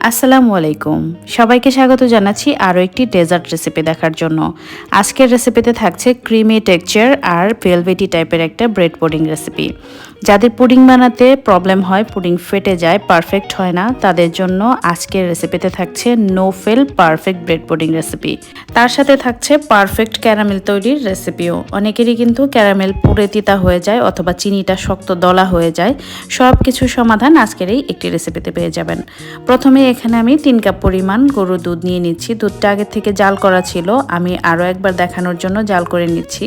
আসসালামু আলাইকুম। সবাইকে স্বাগত জানাচ্ছি আরও একটি ডেজার্ট রেসিপি দেখার জন্য। আজকের রেসিপিতে থাকছে ক্রিমি টেক্সচার আর ভেলভেটি টাইপের একটা ব্রেড পুডিং রেসিপি। যাদের পুডিং বানাতে প্রবলেম হয়, পুডিং ফেটে যায় পারফেক্ট হয় না, তাদের জন্য আজকের রেসিপিতে থাকছে no fail perfect bread pudding recipe তার সাথে থাকছে পারফেক্ট ক্যারামেল তৈরির রেসিপিও অনেকেরই কিন্তু ক্যারামেল পুড়ে তিতা হয়ে যায় অথবা চিনিটা শক্ত দলা হয়ে যায়। সব কিছু সমাধান আজকের এই একটি রেসিপিতে পেয়ে যাবেন। প্রথমে এখানে আমি তিন কাপ পরিমাণ গরুর দুধ নিয়ে নিচ্ছি। দুধটা আগে থেকে জাল করা ছিল। আমি আরও একবার দেখানোর জন্য জাল করে নিচ্ছি।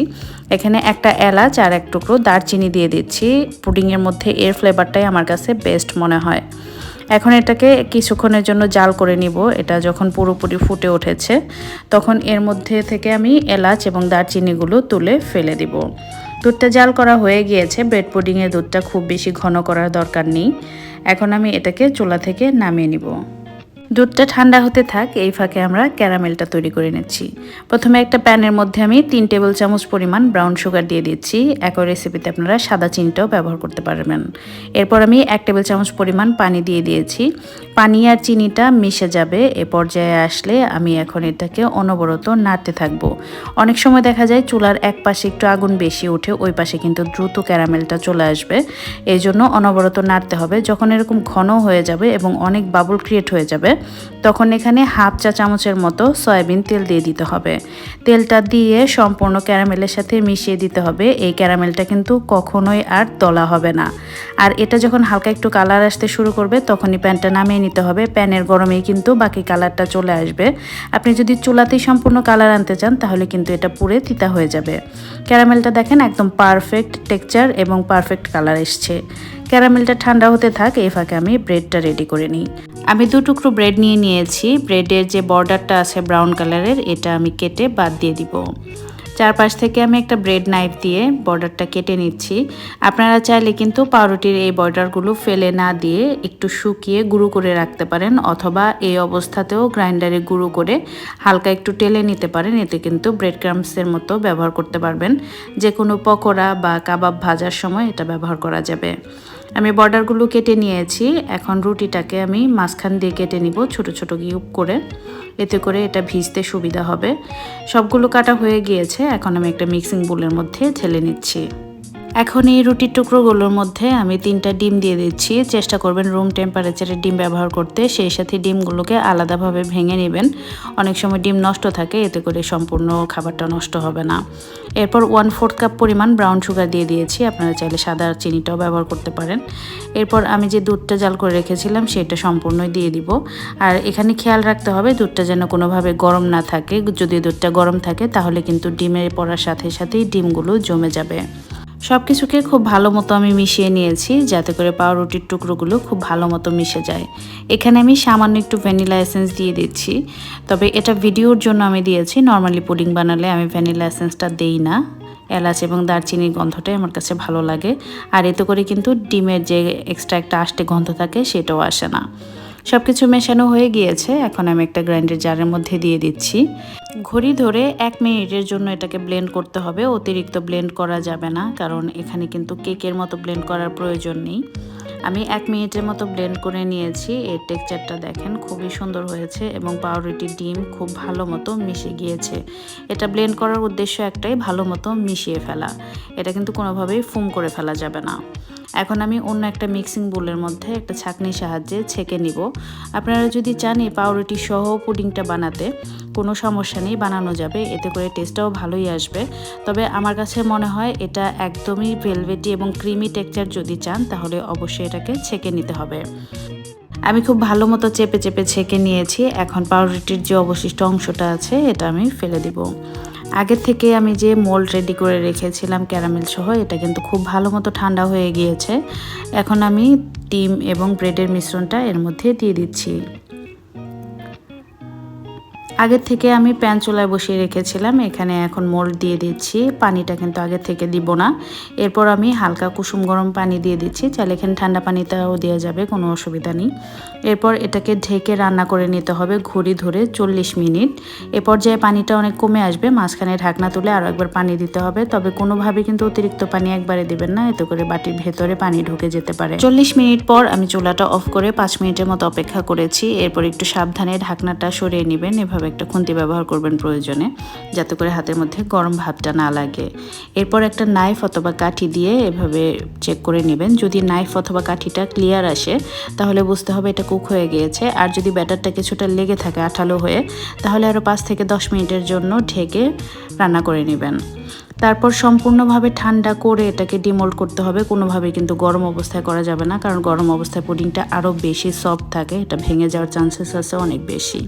এখানে একটা এলাচ আর এক টুকরো দারচিনি দিয়ে দিচ্ছি। পুডিংয়ের মধ্যে এর ফ্লেভারটাই আমার কাছে বেস্ট মনে হয়। এখন এটাকে কিছুক্ষণের জন্য জাল করে নিব। এটা যখন পুরোপুরি ফুটে উঠেছে, তখন এর মধ্যে থেকে আমি এলাচ এবং দারচিনিগুলো তুলে ফেলে দিব। দুধটা জাল করা হয়ে গিয়েছে। ব্রেড পুডিংয়ের দুধটা খুব বেশি ঘন করার দরকার নেই। এখন আমি এটাকে চুলা থেকে নামিয়ে নিব। দুধটা ঠান্ডা হতে থাক, এই ফাঁকে আমরা ক্যারামেলটা তৈরি করে নিচ্ছি। প্রথমে একটা প্যানের মধ্যে আমি তিন টেবিল চামচ পরিমাণ ব্রাউন সুগার দিয়ে দিচ্ছি। একই রেসিপিতে আপনারা সাদা চিনিটাও ব্যবহার করতে পারবেন। এরপর আমি এক টেবিল চামচ পরিমাণ পানি দিয়ে দিয়েছি। পানি আর চিনিটা মিশে যাবে, এ পর্যায়ে আসলে আমি এখন এটাকে অনবরত নাড়তে থাকব। অনেক সময় দেখা যায় চুলার এক পাশে একটু আগুন বেশি উঠে ওই পাশে কিন্তু দ্রুত ক্যারামেলটা চলে আসবে। এই জন্য অনবরত নাড়তে হবে। যখন এরকম ঘন হয়ে যাবে এবং অনেক বাবুল ক্রিয়েট হয়ে যাবে তখন এখানে হাফ চা চামচের মতো সয়াবিন তেল দিয়ে দিতে হবে। তেলটা দিয়ে সম্পূর্ণ ক্যারামেলের সাথে মিশিয়ে দিতে হবে। এই ক্যারামেলটা কিন্তু কখনোই আর তলা হবে না। আর এটা যখন হালকা একটু কালার আসতে শুরু করবে, তখনই প্যানটা নামিয়ে নিতে হবে। প্যানের গরমেই কিন্তু বাকি কালারটা চলে আসবে। আপনি যদি চুলাতেই সম্পূর্ণ কালার আনতে চান, তাহলে কিন্তু এটা পুরে তিতা হয়ে যাবে। ক্যারামেলটা দেখেন একদম পারফেক্ট টেক্সচার এবং পারফেক্ট কালার এসছে। ক্যারামেলটা ঠান্ডা হতে থাক, এই ফাঁকে আমি ব্রেডটা রেডি করে নিই। আমি দু টুকরো ব্রেড নিয়ে নিয়েছি। ব্রেডের যে বর্ডারটা আছে ব্রাউন কালারের, এটা আমি কেটে বাদ দিয়ে দিব। চারপাশ থেকে আমি একটা ব্রেড নাইফ দিয়ে বর্ডারটা কেটে নিচ্ছি। আপনারা চাইলে কিন্তু পাউরুটির এই বর্ডারগুলো ফেলে না দিয়ে একটু শুকিয়ে গুঁড়ো করে রাখতে পারেন, অথবা এই অবস্থাতেও গ্রাইন্ডারে গুঁড়ো করে হালকা একটু টেলে নিতে পারেন। এতে কিন্তু ব্রেড ক্রামসের মতো ব্যবহার করতে পারবেন। যে কোনো পকোড়া বা কাবাব ভাজার সময় এটা ব্যবহার করা যাবে। আমি বর্ডারগুলো কেটে নিয়েছি। এখন রুটিটাকে আমি মাঝখান দিয়ে কেটে নিব ছোট ছোট কিউব করে। এতে করে এটা ভিজতে সুবিধা হবে। সবগুলো কাটা হয়ে গিয়েছে। এখন আমি একটা মিক্সিং বোলের মধ্যে ঢেলে নিচ্ছি। এখন এই রুটির টুকরোগুলোর মধ্যে আমি তিনটা ডিম দিয়ে দিচ্ছি। চেষ্টা করবেন রুম টেম্পারেচারের ডিম ব্যবহার করতে। সেই সাথে ডিমগুলোকে আলাদাভাবে ভেঙে নেবেন। অনেক সময় ডিম নষ্ট থাকে, এতে করে সম্পূর্ণ খাবারটা নষ্ট হবে না। এরপর ওয়ান ফোর্থ কাপ পরিমাণ ব্রাউন সুগার দিয়ে দিয়েছি। আপনারা চাইলে সাদা চিনিটাও ব্যবহার করতে পারেন। এরপর আমি যে দুধটা জাল করে রেখেছিলাম, সেটা সম্পূর্ণই দিয়ে দিব। আর এখানে খেয়াল রাখতে হবে, দুধটা যেন কোনোভাবে গরম না থাকে। যদি দুধটা গরম থাকে, তাহলে কিন্তু ডিমের পড়ার সাথে সাথেই ডিমগুলো জমে যাবে। সব কিছুকে খুব ভালো মতো আমি মিশিয়ে নিয়েছি, যাতে করে পাউরুটির টুকরোগুলো খুব ভালো মতো মিশে যায়। এখানে আমি সামান্য একটু ভ্যানিলা এসেন্স দিয়ে দিচ্ছি। তবে এটা ভিডিওর জন্য আমি দিয়েছি, নর্মালি পুডিং বানালে আমি ভ্যানিলা এসেন্সটা দেই না। এলাচ এবং দারচিনির গন্ধটাই আমার কাছে ভালো লাগে। আর এতে করে কিন্তু ডিমের যে এক্সট্রা একটা আষ্টে গন্ধ থাকে, সেটাও আসে না। সব কিছু মেশানো হয়ে গিয়েছে। এখন আমি একটা গ্রাইন্ডার জারের মধ্যে দিয়ে দিচ্ছি। ঘড়ি ধরে এক মিনিটের জন্য এটাকে ব্লেন্ড করতে হবে। অতিরিক্ত ব্লেন্ড করা যাবে না, কারণ এখানে কিন্তু কেকের মতো ব্লেন্ড করার প্রয়োজন নেই। আমি এক মিনিটের মতো ব্লেন্ড করে নিয়েছি। এর টেক্সচারটা দেখেন খুবই সুন্দর হয়েছে এবং পাউরুটি ডিম খুব ভালো মতো মিশে গিয়েছে। এটা ব্লেন্ড করার উদ্দেশ্য একটাই, ভালো মতো মিশিয়ে ফেলা। এটা কিন্তু কোনোভাবেই ফুম করে ফেলা যাবে না। এখন আমি অন্য একটা মিক্সিং বোলের মধ্যে একটা ছাঁকনির সাহায্যে ছেঁকে নিব। আপনারা যদি চান এই পাউরুটি সহ পুডিংটা বানাতে, কোনো সমস্যা নেই, বানানো যাবে, এতে করে টেস্টটাও ভালোই আসবে। তবে আমার কাছে মনে হয় এটা একদমই ভেলভেটি এবং ক্রিমি টেক্সচার যদি চান, তাহলে অবশ্যই এটাকে ছেঁকে নিতে হবে। আমি খুব ভালো মতো চেপে চেপে ছেঁকে নিয়েছি। এখন পাউরুটির যে অবশিষ্ট অংশটা আছে, এটা আমি ফেলে দিব। আগের থেকে আমি যে মোল্ড রেডি করে রেখেছিলাম ক্যারামেল সহ, এটা কিন্তু খুব ভালো মতো ঠান্ডা হয়ে গিয়েছে। এখন আমি ডিম এবং ব্রেডের মিশ্রণটা এর মধ্যে দিয়ে দিচ্ছি। আগের থেকে আমি প্যান চুলায় বসিয়ে রেখেছিলাম, এখানে এখন মোল্ড দিয়ে দিচ্ছি, পানিটা কিন্তু আগের থেকে দিব না। এরপর আমি হালকা কুসুম গরম পানি দিয়ে দিচ্ছি, চাইলে এখানে ঠান্ডা পানিটাও দেওয়া যাবে, কোনো অসুবিধা নেই। এরপর এটাকে ঢেকে রান্না করে নিতে হবে ঘড়ি ধরে চল্লিশ মিনিট। এ পর্যায়ে পানিটা অনেক কমে আসবে, মাঝখানে ঢাকনা তুলে আরও একবার পানি দিতে হবে, তবে কোনোভাবে কিন্তু অতিরিক্ত পানি একবারে দিবেন না, এতে করে বাটির ভেতরে পানি ঢুকে যেতে পারে। চল্লিশ মিনিট পর আমি চুলাটা অফ করে পাঁচ মিনিটের মতো অপেক্ষা করেছি, এরপর একটু সাবধানে ঢাকনাটা সরিয়ে নেবেন, এভাবে একটা খুন্তি ব্যবহার করবেন প্রয়োজনে, যাতে করে হাতের মধ্যে গরম ভাবটা না লাগে। এরপর একটা নাইফ অথবা কাঠি দিয়ে এভাবে চেক করে নেবেন। যদি নাইফ অথবা কাঠিটা ক্লিয়ার আসে, তাহলে বুঝতে হবে এটা কুক হয়ে গিয়েছে। আর যদি ব্যাটারটা কিছুটা লেগে থাকে, আঠালো হয়ে, তাহলে আরও পাঁচ থেকে দশ মিনিটের জন্য ঢেকে রান্না করে নেবেন। তারপর সম্পূর্ণভাবে ঠান্ডা করে এটাকে ডিমোল্ড করতে হবে। কোনোভাবে কিন্তু গরম অবস্থায় করা যাবে না, কারণ গরম অবস্থায় পুডিংটা আরও বেশি সফট থাকে। এটা ভেঙে যাওয়ার চান্সেস আছে অনেক বেশি।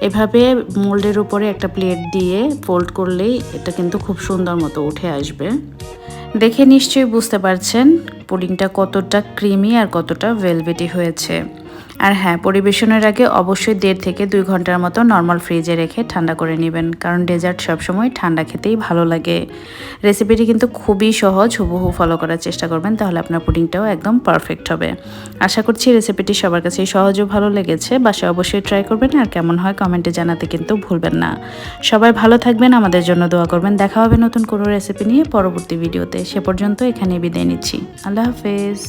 এভাবে মোল্ডের উপরে একটা প্লেট দিয়ে ফোল্ড করলেই এটা কিন্তু খুব সুন্দর মতো উঠে আসবে। দেখে নিশ্চয়ই বুঝতে পারছেন পুডিংটা কতটা ক্রিমি আর কতটা ভেলভেটি হয়েছে। আর হ্যাঁ পরিবেশনের আগে অবশ্যই দেড় থেকে দুই ঘণ্টার মতো নর্মাল ফ্রিজে রেখে ঠান্ডা করে নেবেন, কারণ ডেজার্ট সবসময় ঠান্ডা খেতেই ভালো লাগে। রেসিপিটি কিন্তু খুবই সহজ, হুবহু ফলো করার চেষ্টা করবেন, তাহলে আপনার পুডিংটাও একদম পারফেক্ট হবে। আশা করছি রেসিপিটি সবার কাছে সহজ ও ভালো লেগেছে, বাসায় অবশ্যই ট্রাই করবেন, আর কেমন হয় কমেন্টে জানাতে কিন্তু ভুলবেন না। সবাই ভালো থাকবেন, আমাদের জন্য দোয়া করবেন, দেখা হবে নতুন কোনো রেসিপি নিয়ে পরবর্তী ভিডিওতে সে পর্যন্ত এখানে বিদায় নিচ্ছি। আল্লাহ হাফেজ।